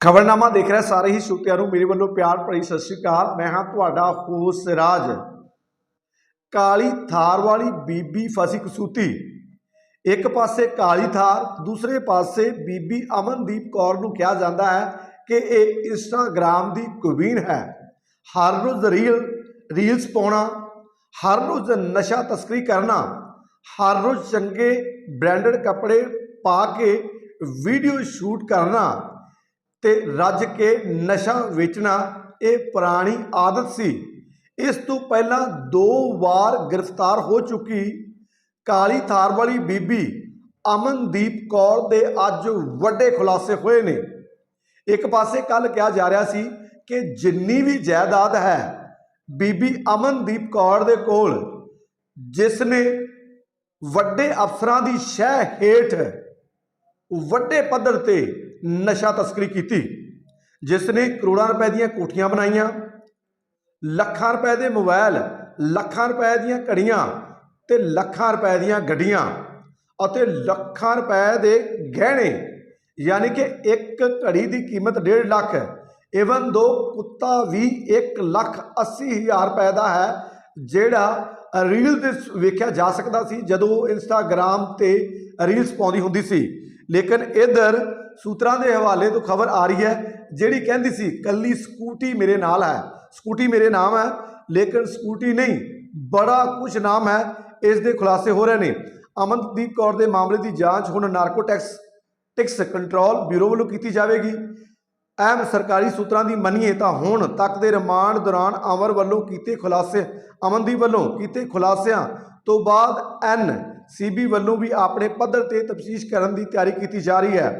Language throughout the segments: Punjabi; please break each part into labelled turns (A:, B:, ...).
A: ਖਬਰਨਾਮਾ ਦੇਖ ਰਿਹਾ ਸਾਰੇ ਹੀ ਸ਼ਰੋਤਿਆਂ ਨੂੰ। ਮੇਰੇ ਵੱਲੋਂ ਪਿਆਰ ਭਰੀ ਸਤਿ ਸ਼੍ਰੀ ਅਕਾਲ। ਮੈਂ ਹਾਂ ਤੁਹਾਡਾ ਹੋਸ ਰਾਜ। ਕਾਲੀ ਥਾਰ ਵਾਲੀ ਬੀਬੀ ਫਸੀ ਕਸੂਤੀ। ਇੱਕ ਪਾਸੇ ਕਾਲੀ ਥਾਰ, ਦੂਸਰੇ ਪਾਸੇ ਬੀਬੀ ਅਮਨਦੀਪ ਕੌਰ ਨੂੰ ਕਿਹਾ ਜਾਂਦਾ ਹੈ ਕਿ ਇਹ ਇੰਸਟਾਗ੍ਰਾਮ ਦੀ ਕੁਵੀਨ ਹੈ। ਹਰ ਰੋਜ਼ ਰੀਲ, ਰੀਲਸ ਪਾਉਣਾ, ਹਰ ਰੋਜ਼ ਨਸ਼ਾ ਤਸਕਰੀ ਕਰਨਾ, ਹਰ ਰੋਜ਼ ਚੰਗੇ ਬ੍ਰਾਂਡਡ ਕੱਪੜੇ ਪਾ ਕੇ ਵੀਡੀਓ ਸ਼ੂਟ ਕਰਨਾ ਤੇ ਰੱਜ ਕੇ ਨਸ਼ਾ ਵੇਚਣਾ ਇਹ ਪੁਰਾਣੀ ਆਦਤ ਸੀ। ਇਸ ਤੋਂ ਪਹਿਲਾਂ ਦੋ ਵਾਰ ਗ੍ਰਿਫਤਾਰ ਹੋ ਚੁੱਕੀ ਕਾਲੀ ਥਾਰ ਵਾਲੀ ਬੀਬੀ ਅਮਨਦੀਪ ਕੌਰ ਦੇ ਅੱਜ ਵੱਡੇ ਖੁਲਾਸੇ ਹੋਏ ਨੇ। ਇੱਕ ਪਾਸੇ ਕੱਲ ਕਿਹਾ ਜਾ ਰਿਹਾ ਸੀ ਕਿ ਜਿੰਨੀ ਵੀ ਜਾਇਦਾਦ ਹੈ, ਬੀਬੀ ਅਮਨਦੀਪ ਕੌਰ ਦੇ ਕੋਲ, ਜਿਸ ਨੇ ਵੱਡੇ ਅਫਸਰਾਂ ਦੀ ਸ਼ਹਿ ਹੇਠ ਵੱਡੇ ਪੱਧਰ ਤੇ ਨਸ਼ਾ ਤਸਕਰੀ ਕੀਤੀ ਜਿਸ ਨੇ ਕਰੋੜਾਂ ਰੁਪਏ ਦੀਆਂ ਕੋਠੀਆਂ ਬਣਾਈਆਂ, ਲੱਖਾਂ ਰੁਪਏ ਦੇ ਮੋਬਾਈਲ ਲੱਖਾਂ ਰੁਪਏ ਦੀਆਂ ਘੜੀਆਂ ਤੇ ਲੱਖਾਂ ਰੁਪਏ ਦੀਆਂ ਗੱਡੀਆਂ ਅਤੇ ਲੱਖਾਂ ਰੁਪਏ ਦੇ ਗਹਿਣੇ, ਯਾਨੀ ਕਿ ਇੱਕ ਘੜੀ ਦੀ ਕੀਮਤ 1.5 ਲੱਖ ਇਵਨ ਦੋ ਕੁੱਤਾ ਵੀ 1 ਲੱਖ 80 ਹਜ਼ਾਰ ਰੁਪਏ ਦਾ ਹੈ, ਜਿਹੜਾ ਰੀਲ ਤੇ ਵੇਖਿਆ ਜਾ ਸਕਦਾ ਸੀ ਜਦੋਂ ਇੰਸਟਾਗ੍ਰam ਤੇ ਰੀਲਸ ਪਾਉਂਦੀ ਹੁੰਦੀ ਸੀ। ਲੇਕਿਨ ਇਧਰ ਸੂਤਰਾਂ ਦੇ ਹਵਾਲੇ ਤੋਂ ਖਬਰ ਆ ਰਹੀ ਹੈ, ਜਿਹੜੀ ਕਹਿੰਦੀ ਸੀ, ਕੱਲੀ ਸਕੂਟੀ ਮੇਰੇ ਨਾਲ ਹੈ। ਸਕੂਟੀ ਮੇਰੇ ਨਾਮ ਹੈ, ਲੇਕਿਨ ਸਕੂਟੀ ਨਹੀਂ, ਬੜਾ ਕੁਝ ਨਾਮ ਹੈ, ਇਸ ਦੇ ਖੁਲਾਸੇ ਹੋ ਰਹੇ ਨੇ। ਅਮਨਦੀਪ ਕੌਰ ਦੇ ਮਾਮਲੇ ਦੀ ਜਾਂਚ ਹੁਣ ਨਾਰਕੋਟੈਕਸ ਟਿਕਸ ਕੰਟਰੋਲ ਬਿਊਰੋ ਵੱਲੋਂ ਕੀਤੀ ਜਾਵੇਗੀ। ਐਮ ਸਰਕਾਰੀ ਸੂਤਰਾਂ ਦੀ ਮੰਨੀਏ ਤਾਂ ਹੁਣ ਤੱਕ ਦੇ ਰਿਮਾਂਡ ਦੌਰਾਨ ਅਮਰ ਵੱਲੋਂ ਕੀਤੇ ਖੁਲਾਸੇ, ਅਮਨਦੀਪ ਵੱਲੋਂ ਕੀਤੇ ਖੁਲਾਸਿਆਂ ਤੋਂ ਬਾਅਦ ਐਨ ਸੀਬੀ ਵੱਲੋਂ ਵੀ ਆਪਣੇ ਪੱਧਰ ਤੇ ਤਫਤੀਸ਼ ਕਰਨ ਦੀ ਤਿਆਰੀ ਕੀਤੀ ਜਾ ਰਹੀ ਹੈ।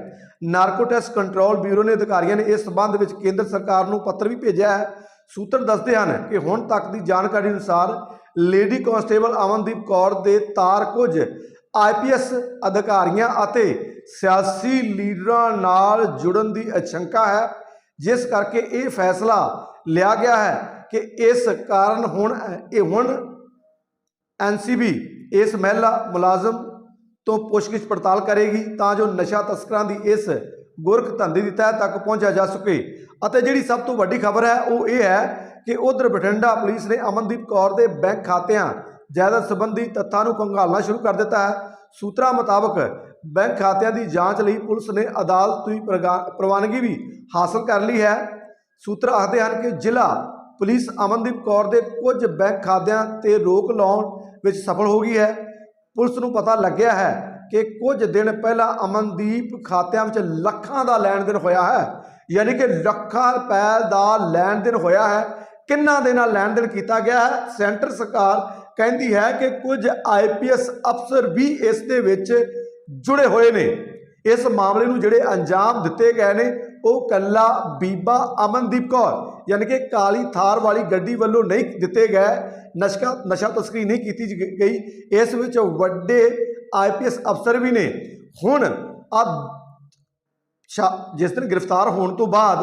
A: ਨਾਰਕੋਟਿਕਸ ਕੰਟਰੋਲ ਬਿਊਰੋ ਨੇ ਅਧਿਕਾਰੀਆਂ ਨੇ ਇਸ ਸਬੰਧ ਵਿੱਚ ਕੇਂਦਰ ਸਰਕਾਰ ਨੂੰ ਪੱਤਰ ਵੀ ਭੇਜਿਆ ਹੈ। ਸੂਤਰ ਦੱਸਦੇ ਹਨ ਕਿ ਹੁਣ ਤੱਕ ਦੀ ਜਾਣਕਾਰੀ ਅਨੁਸਾਰ ਲੇਡੀ ਕਾਂਸਟੇਬਲ ਅਮਨਦੀਪ ਕੌਰ ਦੇ ਤਾਰ ਕੁਝ ਆਈਪੀਐਸ ਅਧਿਕਾਰੀਆਂ ਅਤੇ ਸਿਆਸੀ ਲੀਡਰਾਂ ਨਾਲ ਜੁੜਨ ਦੀ ਅਸ਼ੰਕਾ ਹੈ, ਜਿਸ ਕਰਕੇ ਇਹ ਫੈਸਲਾ ਲਿਆ ਗਿਆ ਹੈ ਕਿ ਇਸ ਕਾਰਨ ਹੁਣ ਇਹ ਹੁਣ ਐਨਸੀਬੀ ਇਸ ਮਹਿਲਾ ਮੁਲਾਜ਼ਮ ਤੋਂ ਪੁੱਛਗਿੱਛ ਪੜਤਾਲ ਕਰੇਗੀ ਤਾਂ ਜੋ ਨਸ਼ਾ ਤਸਕਰਾਂ ਦੀ ਇਸ ਗੁਰਖ ਧੰਦੇ ਦੀ ਤਹਿ ਤੱਕ ਪਹੁੰਚਿਆ ਜਾ ਸਕੇ। ਅਤੇ ਜਿਹੜੀ ਸਭ ਤੋਂ ਵੱਡੀ ਖਬਰ ਹੈ, ਉਹ ਇਹ ਹੈ ਕਿ ਉਧਰ ਬਠਿੰਡਾ ਪੁਲਿਸ ਨੇ ਅਮਨਦੀਪ ਕੌਰ ਦੇ ਬੈਂਕ ਖਾਤਿਆਂ ਜਾਇਦਾਦ ਸੰਬੰਧੀ ਤੱਥਾਂ ਨੂੰ ਖੰਗਾਲਣਾ ਸ਼ੁਰੂ ਕਰ ਦਿੱਤਾ ਹੈ। ਸੂਤਰਾਂ ਮੁਤਾਬਕ ਬੈਂਕ ਖਾਤਿਆਂ ਦੀ ਜਾਂਚ ਲਈ ਪੁਲਿਸ ਨੇ ਅਦਾਲਤ ਤੋਂ ਪ੍ਰਗਾ- ਪ੍ਰਵਾਨਗੀ ਵੀ ਹਾਸਲ ਕਰ ਲਈ ਹੈ। ਸੂਤਰ ਆਖਦੇ ਹਨ ਕਿ ਜ਼ਿਲ੍ਹਾ ਪੁਲਿਸ ਅਮਨਦੀਪ ਕੌਰ ਦੇ ਕੁਝ ਬੈਂਕ ਖਾਤਿਆਂ ਤੇ ਰੋਕ ਲਾਉਣ ਵਿੱਚ ਸਫਲ ਹੋ ਗਈ ਹੈ। ਪੁਲਿਸ ਨੂੰ ਪਤਾ ਲੱਗਿਆ ਹੈ ਕਿ ਕੁਝ ਦਿਨ ਪਹਿਲਾਂ ਅਮਨਦੀਪ ਖਾਤਿਆਂ ਵਿੱਚ ਲੱਖਾਂ ਦਾ ਲੈਣ ਦੇਣ ਹੋਇਆ ਹੈ। ਯਾਨੀ ਕਿ ਲੱਖਾਂ ਰੁਪਏ ਦਾ ਲੈਣ ਦੇਣ ਹੋਇਆ ਹੈ। ਕਿੰਨਾ ਦੇ ਨਾਲ ਲੈਣ ਦੇਣ ਕੀਤਾ ਗਿਆ ਹੈ? ਸੈਂਟਰ ਸਰਕਾਰ ਕਹਿੰਦੀ ਹੈ ਕਿ ਕੁਝ ਆਈਪੀਐਸ ਅਫਸਰ ਵੀ ਇਸ ਦੇ ਵਿੱਚ ਜੁੜੇ ਹੋਏ ਨੇ। ਇਸ ਮਾਮਲੇ ਨੂੰ ਜਿਹੜੇ ਅੰਜਾਮ ਦਿੱਤੇ ਗਏ ਨੇ ਉਹ ਕੱਲਾ ਬੀਬਾ ਅਮਨਦੀਪ ਕੌਰ, ਯਾਨੀ ਕਿ ਕਾਲੀ ਥਾਰ ਵਾਲੀ ਗੱਡੀ ਵੱਲੋਂ ਨਹੀਂ ਦਿੱਤੇ ਗਏ, ਨਸ਼ਕਾ, ਨਸ਼ਾ ਤਸਕਰੀ ਨਹੀਂ ਕੀਤੀ ਗਈ, ਇਸ ਵਿੱਚ ਵੱਡੇ ਆਈਪੀਐਸ ਅਫਸਰ ਵੀ ਨੇ। ਹੁਣ ਆ ਜਿਸ ਦਿਨ ਗ੍ਰਿਫਤਾਰ ਹੋਣ ਤੋਂ ਬਾਅਦ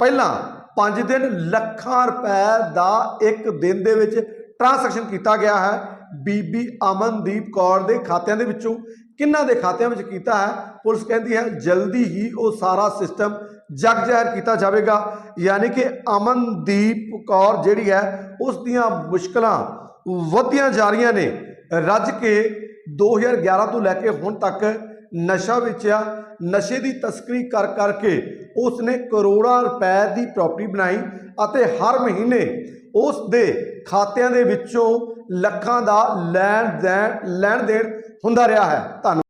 A: ਪਹਿਲਾਂ 5 ਦਿਨ ਲੱਖਾਂ ਰੁਪਏ ਦਾ ਇੱਕ ਦਿਨ ਦੇ ਵਿੱਚ ਟ੍ਰਾਂਜੈਕਸ਼ਨ ਕੀਤਾ ਗਿਆ ਹੈ। ਬੀਬੀ ਅਮਨਦੀਪ ਕੌਰ ਦੇ ਖਾਤਿਆਂ ਦੇ ਵਿੱਚੋਂ ਕਿੰਨਾਂ ਦੇ ਖਾਤਿਆਂ ਵਿੱਚ ਕੀਤਾ ਹੈ? ਪੁਲਿਸ ਕਹਿੰਦੀ ਹੈ ਜਲਦੀ ਹੀ ਉਹ ਸਾਰਾ ਸਿਸਟਮ ਜਗ ਜ਼ਾਹਿਰ ਕੀਤਾ ਜਾਵੇਗਾ। ਯਾਨੀ ਕਿ ਅਮਨਦੀਪ ਕੌਰ ਜਿਹੜੀ ਹੈ, ਉਸ ਦੀਆਂ ਮੁਸ਼ਕਲਾਂ ਵਧੀਆਂ ਜਾ ਰਹੀਆਂ ਨੇ। ਰੱਜ ਕੇ 2011 ਤੋਂ ਲੈ ਕੇ ਹੁਣ ਤੱਕ ਨਸ਼ਾ ਵੇਚਿਆ, ਨਸ਼ੇ ਦੀ ਤਸਕਰੀ ਕਰ ਕਰਕੇ ਉਸ ਨੇ ਕਰੋੜਾਂ ਰੁਪਏ ਦੀ ਪ੍ਰਾਪਰਟੀ ਬਣਾਈ ਅਤੇ ਹਰ ਮਹੀਨੇ ਉਸ ਦੇ ਖਾਤਿਆਂ ਦੇ ਵਿੱਚੋਂ ਲੱਖਾਂ ਦਾ ਲੈਣ ਦੇਣ ਲੈਣ ਦੇਣ ਹੁੰਦਾ ਰਿਹਾ ਹੈ। ਧੰਨਵਾਦ।